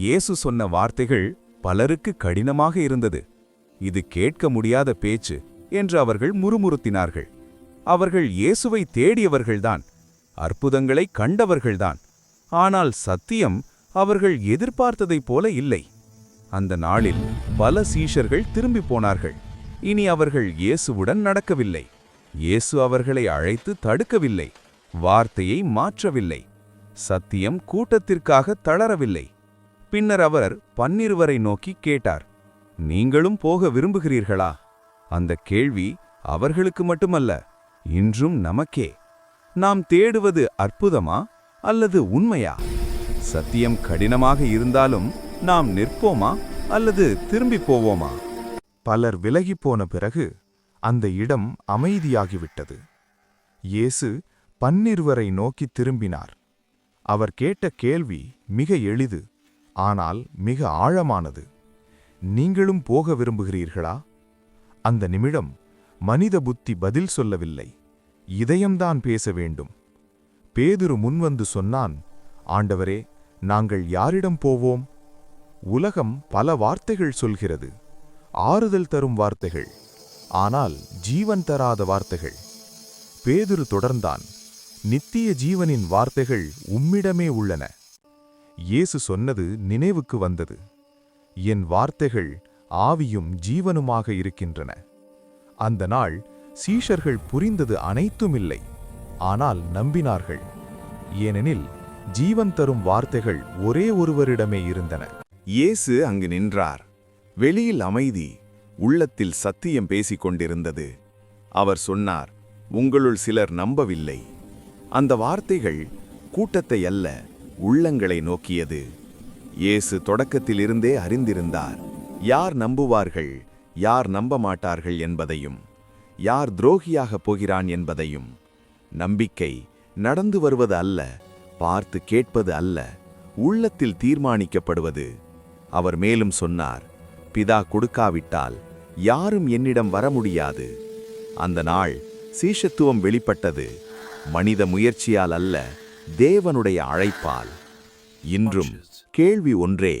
இயேசு சொன்ன வார்த்தைகள் பலருக்கு கடினமாக இருந்தது. இது கேட்க முடியாத பேச்சு என்று அவர்கள் முறுமுறுத்தினார்கள். அவர்கள் இயேசுவை தேடியவர்கள்தான் அற்புதங்களை கண்டவர்கள்தான். ஆனால் சத்தியம் அவர்கள் எதிர்பார்த்ததைப் போல இல்லை. அந்த நாளில் பல சீஷர்கள் திரும்பி போனார்கள். இனி அவர்கள் இயேசுவுடன் நடக்கவில்லை. இயேசு அவர்களை அழைத்து தடுக்கவில்லை. வார்த்தையை மாற்றவில்லை. சத்தியம் கூட்டத்திற்காக தளரவில்லை. பின்னர் அவர் பன்னிருவரை நோக்கி கேட்டார் நீங்களும் போக விரும்புகிறீர்களா? அந்த கேள்வி அவர்களுக்கு மட்டுமல்ல இன்றும் நமக்கே. நாம் தேடுவது அற்புதமா அல்லது உண்மையா? சத்தியம் கடினமாக இருந்தாலும் நாம் நிற்போமா அல்லது திரும்பி போவோமா? பலர் விலகிப் போன பிறகு அந்த இடம் அமைதியாகிவிட்டது. இயேசு பன்னிருவரை நோக்கித் திரும்பினார். அவர் கேட்ட கேள்வி மிக எளிது. ஆனால் மிக ஆழமானது. நீங்களும் போக விரும்புகிறீர்களா? அந்த நிமிடம் மனித புத்தி பதில் சொல்லவில்லை. இதயம்தான் பேச வேண்டும். பேதுரு முன்வந்து சொன்னான் ஆண்டவரே நாங்கள் யாரிடம் போவோம்? உலகம் பல வார்த்தைகள் சொல்கிறது. ஆறுதல் தரும் வார்த்தைகள் ஆனால் ஜீவன் தராத வார்த்தைகள். பேதுரு தொடர்ந்தான் நித்திய ஜீவனின் வார்த்தைகள் உம்மிடமே உள்ளன. இயேசு சொன்னது நினைவுக்கு வந்தது. என் வார்த்தைகள் ஆவியும் ஜீவனுமாக இருக்கின்றன. அந்த நாள் சீஷர்கள் புரிந்தது அனைத்துமில்லை. ஆனால் நம்பினார்கள். ஏனெனில் ஜீவன் தரும் வார்த்தைகள் ஒரே ஒருவரிடமே இருந்தன. இயேசு அங்கு நின்றார். வெளியில் அமைதி உள்ளத்தில் சத்தியம் பேசிக் கொண்டிருந்தது. அவர் சொன்னார் உங்களுள் சிலர் நம்பவில்லை. அந்த வார்த்தைகள் கூட்டத்தை அல்ல. உள்ளங்களை நோக்கியது. இயேசு தொடக்கத்திலிருந்தே அறிந்திருந்தார். யார் நம்புவார்கள் யார் நம்ப மாட்டார்கள் என்பதையும் யார் துரோகியாகப் போகிறான் என்பதையும். நம்பிக்கை நடந்து வருவது அல்ல பார்த்து கேட்பது அல்ல உள்ளத்தில் தீர்மானிக்கப்படுவது. அவர் மேலும் சொன்னார் பிதா கொடுக்காவிட்டால் யாரும் என்னிடம் வர முடியாது. அந்த நாள் சீஷத்துவம் வெளிப்பட்டது. மனித முயற்சியால் அல்ல தேவனுடைய அழைப்பால். இன்றும் கேள்வி ஒன்றே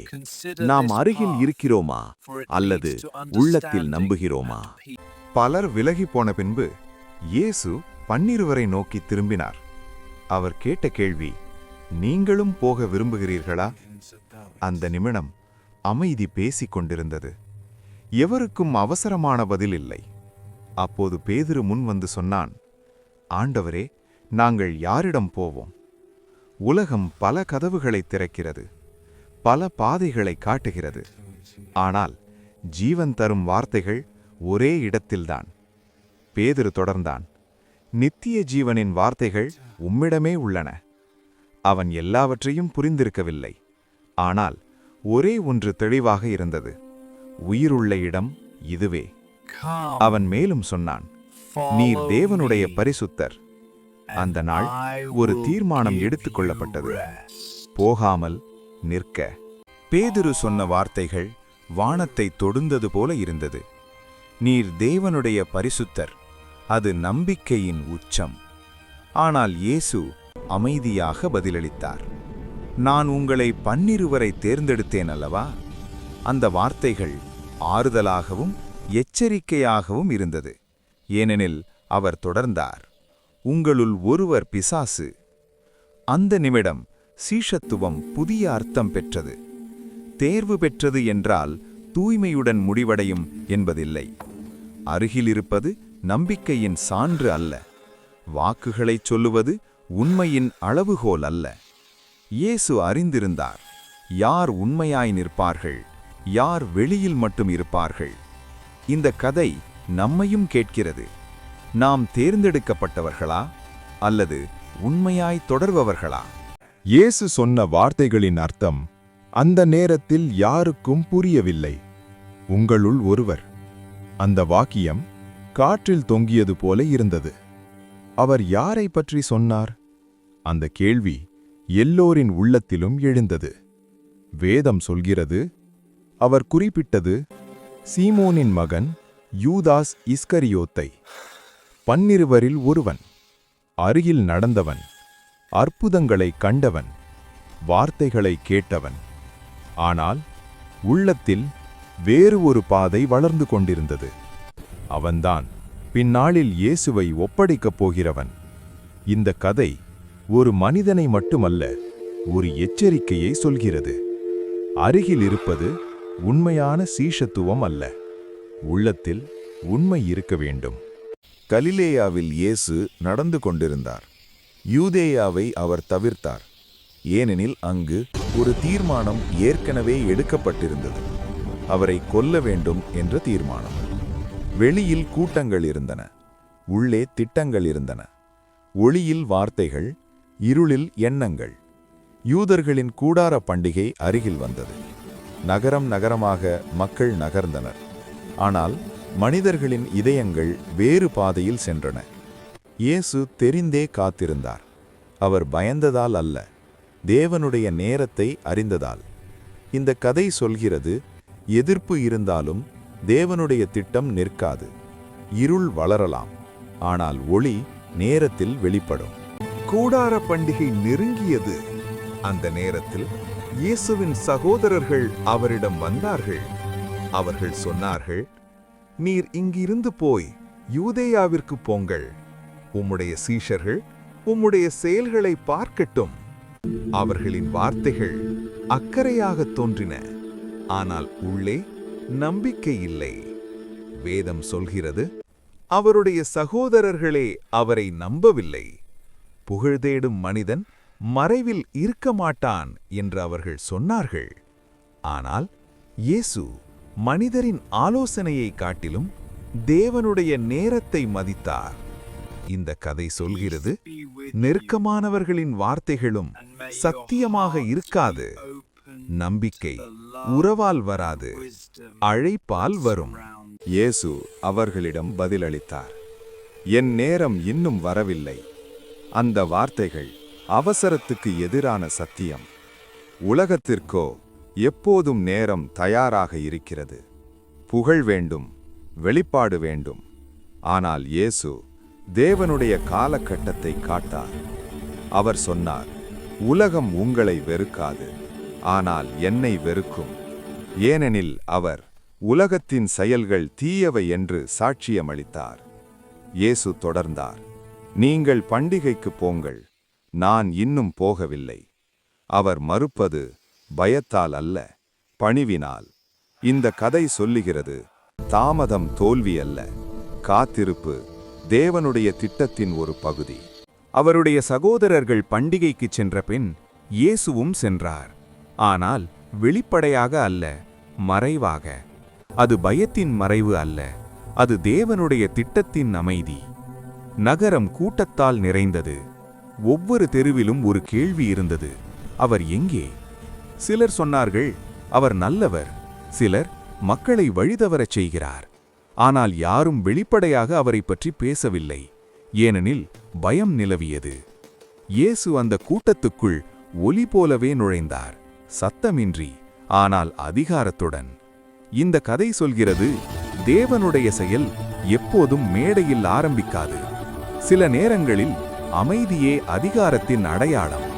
நாம் அருகில் இருக்கிறோமா அல்லது உள்ளத்தில் நம்புகிறோமா? பலர் விலகி போன பின்பு இயேசு பன்னிருவரை நோக்கி திரும்பினார். அவர் கேட்ட கேள்வி நீங்களும் போக விரும்புகிறீர்களா? அந்த நிமிடம் அமைதி பேசிக் கொண்டிருந்தது. எவருக்கும் அவசரமான பதில் இல்லை. அப்போது பேதிரு முன் வந்து சொன்னான் ஆண்டவரே நாங்கள் யாரிடம் போவோம்? உலகம் பல கதவுகளை திறக்கிறது பல பாதைகளை காட்டுகிறது. ஆனால் ஜீவன் தரும் வார்த்தைகள் ஒரே இடத்தில்தான். பேதுரு தொடர்ந்தான் நித்திய ஜீவனின் வார்த்தைகள் உம்மிடமே உள்ளன. அவன் எல்லாவற்றையும் புரிந்திருக்கவில்லை. ஆனால் ஒரே ஒன்று தெளிவாக இருந்தது உயிருள்ள இடம் இதுவே. அவன் மேலும் சொன்னான் நீர் தேவனுடைய பரிசுத்தர். அந்த நாள் ஒரு தீர்மானம் எடுத்துக் கொள்ளப்பட்டது. போகாமல் நிற்க. பேதுரு சொன்ன வார்த்தைகள் வானத்தை தொடுந்தது போல இருந்தது. நீர் தேவனுடைய பரிசுத்தர் அது நம்பிக்கையின் உச்சம். ஆனால் இயேசு அமைதியாக பதிலளித்தார். நான் உங்களை பன்னிருவரை தேர்ந்தெடுத்தேன் அல்லவா? அந்த வார்த்தைகள் ஆறுதலாகவும் எச்சரிக்கையாகவும் இருந்தது. ஏனெனில் அவர் தொடர்ந்தார். உங்களுள் ஒருவர் பிசாசு. அந்த நிமிடம் சீஷத்துவம் புதிய அர்த்தம் பெற்றது. தேர்வு பெற்றது என்றால் தூய்மையுடன் முடிவடையும் என்பதில்லை. அருகிலிருப்பது நம்பிக்கையின் சான்று அல்ல. வாக்குகளைச் சொல்லுவது உண்மையின் அளவுகோல் அல்ல. இயேசு அறிந்திருந்தார் யார் உண்மையாய் நிற்பார்கள் யார் வெளியில் மட்டும் இருப்பார்கள்? இந்த கதை நம்மையும் கேட்கிறது. நாம் தேர்ந்தெடுக்கப்பட்டவர்களா அல்லது உண்மையாய் தொடர்பவர்களா? இயேசு சொன்ன வார்த்தைகளின் அர்த்தம் அந்த நேரத்தில் யாருக்கும் புரியவில்லை. உங்களுள் ஒருவர். அந்த வாக்கியம் காற்றில் தொங்கியது போல இருந்தது. அவர் யாரை பற்றி சொன்னார்? அந்த கேள்வி எல்லோரின் உள்ளத்திலும் எழுந்தது. வேதம் சொல்கிறது அவர் குறிப்பிட்டது சீமோனின் மகன் யூதாஸ் இஸ்கரியோத்தை. பன்னிருவரில் ஒருவன் அருகில் நடந்தவன் அற்புதங்களை கண்டவன் வார்த்தைகளை கேட்டவன். ஆனால் உள்ளத்தில் வேறு ஒரு பாதை வளர்ந்து கொண்டிருந்தது. அவன்தான் பின்னாளில் இயேசுவை ஒப்படைக்கப் போகிறவன். இந்த கதை ஒரு மனிதனை மட்டுமல்ல ஒரு எச்சரிக்கையை சொல்கிறது. அருகில் இருப்பது உண்மையான சீஷத்துவம் அல்ல உள்ளத்தில் உண்மை இருக்க வேண்டும். கலிலேயாவில் இயேசு நடந்து கொண்டிருந்தார். யூதேயாவை அவர் தவிர்த்தார். ஏனெனில் அங்கு ஒரு தீர்மானம் ஏற்கனவே எடுக்கப்பட்டிருந்தது. அவரை கொல்ல வேண்டும் என்ற தீர்மானம். வெளியில் கூட்டங்கள் இருந்தன. உள்ளே திட்டங்கள் இருந்தன. ஒளியில் வார்த்தைகள் இருளில் எண்ணங்கள். யூதர்களின் கூடார பண்டிகை அருகில் வந்தது. நகரம் நகரமாக மக்கள் நகர்ந்தனர். ஆனால் மனிதர்களின் இதயங்கள் வேறு பாதையில் சென்றன. இயேசு தெரிந்தே காத்திருந்தார். அவர் பயந்ததால் அல்ல தேவனுடைய நேரத்தை அறிந்ததால். இந்த கதை சொல்கிறது எதிர்ப்பு இருந்தாலும் தேவனுடைய திட்டம் நிற்காது இருள் வளரலாம் ஆனால் ஒளி நேரத்தில் வெளிப்படும். கூடார பண்டிகை நெருங்கியது. அந்த நேரத்தில் இயேசுவின் சகோதரர்கள் அவரிடம் வந்தார்கள். அவர்கள் சொன்னார்கள் நீர் இங்கிருந்து போய் யூதேயாவிற்கு போங்கள். உம்முடைய சீஷர்கள் உம்முடைய செயல்களை பார்க்கட்டும். அவர்களின் வார்த்தைகள் அக்கறையாகத் தோன்றின. ஆனால் உள்ளே நம்பிக்கை இல்லை. வேதம் சொல்கிறது அவருடைய சகோதரர்களே அவரை நம்பவில்லை. புகழ்தேடும் மனிதன் மறைவில் இருக்க மாட்டான் என்று அவர்கள் சொன்னார்கள். ஆனால் இயேசு மனிதரின் ஆலோசனையை காட்டிலும் தேவனுடைய நேரத்தை மதித்தார். இந்த கதை சொல்கிறது நெருக்கமானவர்களின் வார்த்தைகளும் சத்தியமாக இருக்காது. நம்பிக்கை உறவால் வராது அழைப்பால் வரும். இயேசு அவர்களிடம் பதிலளித்தார் என் நேரம் இன்னும் வரவில்லை. அந்த வார்த்தைகள் அவசரத்துக்கு எதிரான சத்தியம். உலகத்திற்கோ எப்போதும் நேரம் தயாராக இருக்கிறது. புகழ் வேண்டும் வெளிப்பாடு வேண்டும். ஆனால் இயேசு தேவனுடைய காலகட்டத்தை காட்டார். அவர் சொன்னார் உலகம் உங்களை வெறுக்காது ஆனால் என்னை வெறுக்கும். ஏனெனில் அவர் உலகத்தின் செயல்கள் தீயவை என்று சாட்சியமளித்தார். இயேசு தொடர்ந்தார் நீங்கள் பண்டிகைக்கு போங்கள் நான் இன்னும் போகவில்லை. அவர் மறுப்பது பயத்தால் அல்ல பணிவினால். இந்த கதை சொல்லுகிறது தாமதம் தோல்வி அல்ல காத்திருப்பு தேவனுடைய திட்டத்தின் ஒரு பகுதி. அவருடைய சகோதரர்கள் பண்டிகைக்கு சென்ற பின் இயேசுவும் சென்றார். ஆனால் வெளிப்படையாக அல்ல மறைவாக. அது பயத்தின் மறைவு அல்ல அது தேவனுடைய திட்டத்தின் அமைதி. நகரம் கூட்டத்தால் நிறைந்தது. ஒவ்வொரு தெருவிலும் ஒரு கேள்வி இருந்தது அவர் எங்கே? சிலர் சொன்னார்கள் அவர் நல்லவர் சிலர் மக்களை வழிதவரச் செய்கிறார். ஆனால் யாரும் வெளிப்படையாக அவரைப் பற்றி பேசவில்லை. ஏனெனில் பயம் நிலவியது. இயேசு அந்த கூட்டத்துக்குள் ஒலி போலவே நுழைந்தார் சத்தமின்றி ஆனால் அதிகாரத்துடன். இந்த கதை சொல்கிறது தேவனுடைய செயல் எப்போதும் மேடையில் ஆரம்பிக்காது. சில நேரங்களில் அமைதியே அதிகாரத்தின் அடையாளம்.